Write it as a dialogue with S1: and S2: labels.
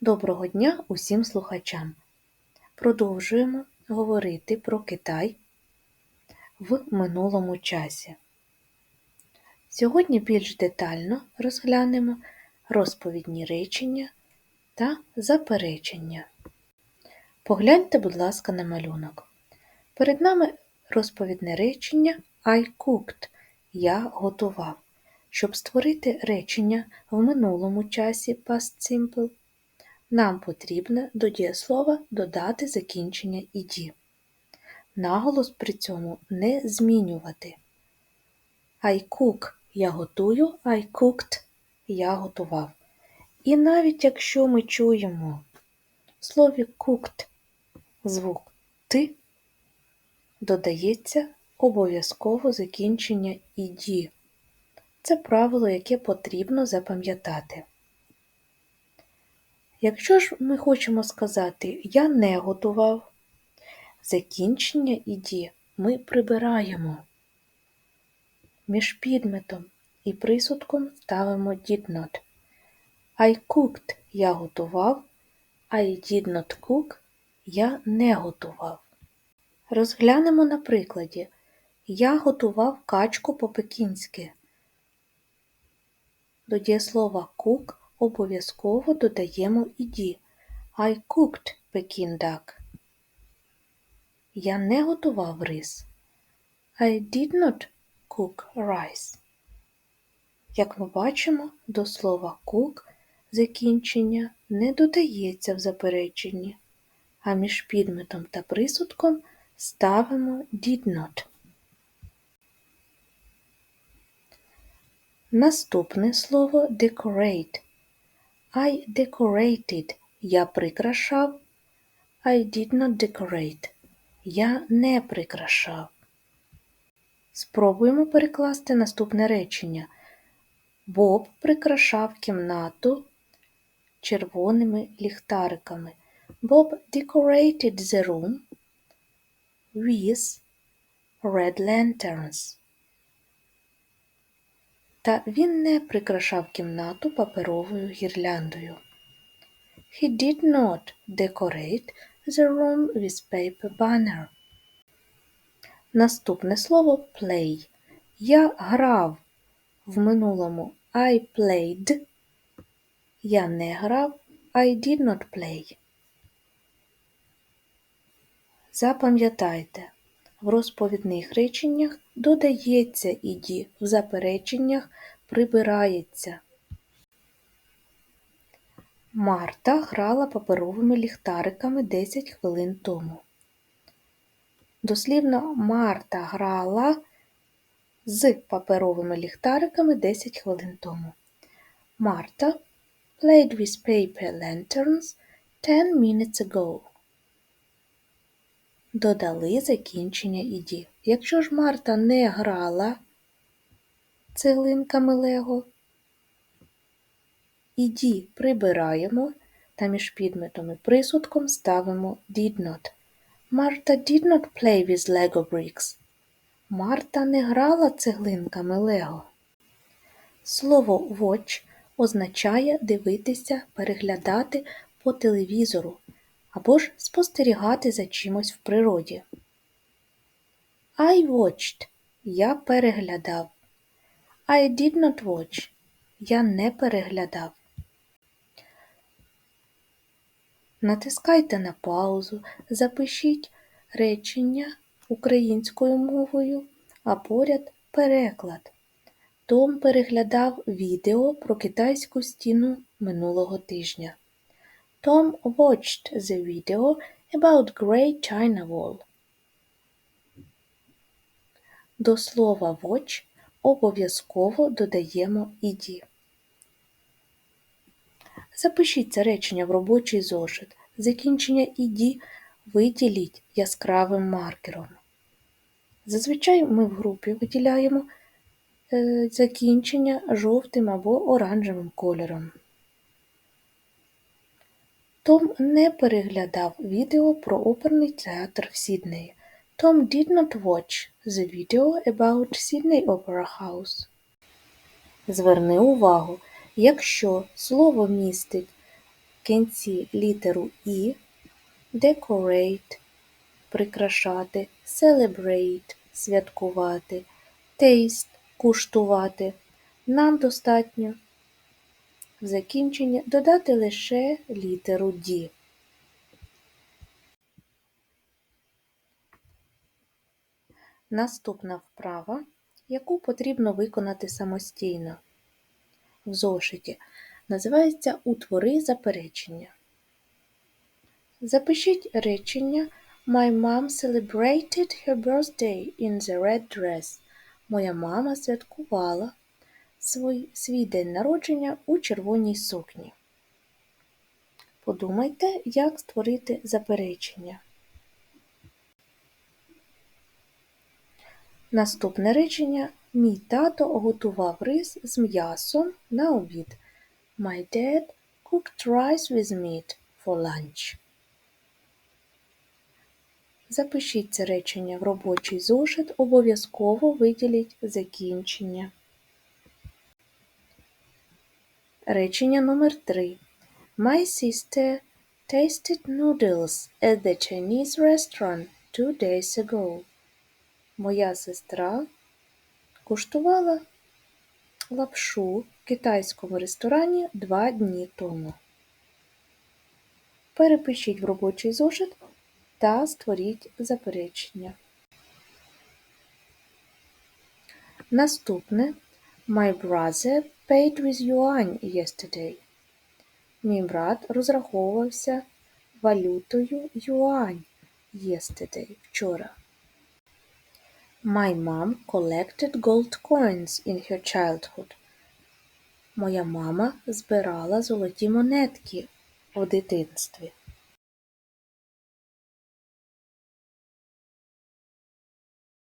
S1: Доброго дня усім слухачам! Продовжуємо говорити про Китай в минулому часі. Сьогодні більш детально розглянемо розповідні речення та заперечення. Погляньте, будь ласка, на малюнок. Перед нами розповідне речення I cooked Я готував. Щоб створити речення в минулому часі Past Simple, нам потрібно до дієслова додати закінчення «іді». Наголос при цьому не змінювати. I cook я готую, I cooked я готував. І навіть якщо ми чуємо в слові cooked звук ти, додається обов'язково закінчення «іді». Це правило, яке потрібно запам'ятати. Якщо ж ми хочемо сказати Я не готував, закінчення іді ми прибираємо. Між підметом і присудком ставимо did not. I cooked я готував, I did not cook я не готував. Розглянемо на прикладі. Я готував качку по-пекінськи. До дієслова cook обов'язково додаємо іді. I cooked Peking duck. Я не готував рис. I did not cook rice. Як ми бачимо, до слова cook закінчення не додається в запереченні, а між підметом та присудком ставимо did not. Наступне слово decorate. I decorated. Я прикрашав. I did not decorate. Я не прикрашав. Спробуємо перекласти наступне речення. Боб прикрашав кімнату червоними ліхтариками. Bob decorated the room with red lanterns. Та він не прикрашав кімнату паперовою гірляндою. He did not decorate the room with paper banner. Наступне слово play. Я грав в минулому I played. Я не грав I did not play. Запам'ятайте, в розповідних реченнях додається іді, в запереченнях прибирається. Марта грала паперовими ліхтариками 10 хвилин тому. Дослівно Марта грала з паперовими ліхтариками 10 хвилин тому. Марта played with paper lanterns 10 minutes ago додали закінчення іді. Якщо ж Марта не грала цеглинками Лего, іді прибираємо та між підметом і присудком ставимо did not. Марта did not play with Lego bricks. Марта не грала цеглинками Лего. Слово watch означає дивитися, переглядати по телевізору або ж спостерігати за чимось в природі. I watched я переглядав. I did not watch я не переглядав. Натискайте на паузу, запишіть речення українською мовою, а поряд переклад. Том переглядав відео про китайську стіну минулого тижня. Tom watched the video about Great China Wall. До слова watch обов'язково додаємо іді. Запишіть це речення в робочий зошит. Закінчення іді виділіть яскравим маркером. Зазвичай ми в групі виділяємо е, закінчення жовтим або оранжевим кольором. Том не переглядав відео про оперний театр в Сіднеї. Tom did not watch the video about Sydney Opera House. Зверни увагу, якщо слово містить в кінці літеру І, decorate – прикрашати, celebrate – святкувати, taste – куштувати. Нам достатньо в закінченні додати лише літеру D. Наступна вправа, яку потрібно виконати самостійно в зошиті, називається Утвори заперечення. Запишіть речення My mom celebrated her birthday in the red dress. Моя мама святкувала свій, свій день народження у червоній сукні. Подумайте, як створити заперечення. Наступне речення Мій тато готував рис з м'ясом на обід. My dad cooked rice with meat for lunch. Запишіть це речення в робочий зошит, обов'язково виділіть закінчення. Речення номер 3 My sister tasted noodles at the Chinese restaurant two days ago. Моя сестра куштувала лапшу в китайському ресторані два дні тому. Перепишіть в робочий зошит та створіть заперечення. Наступне My brother paid with yuan yesterday. Мій брат розраховувався валютою юань yesterday вчора. My mom collected gold coins in her childhood. Моя мама збирала золоті монетки у дитинстві.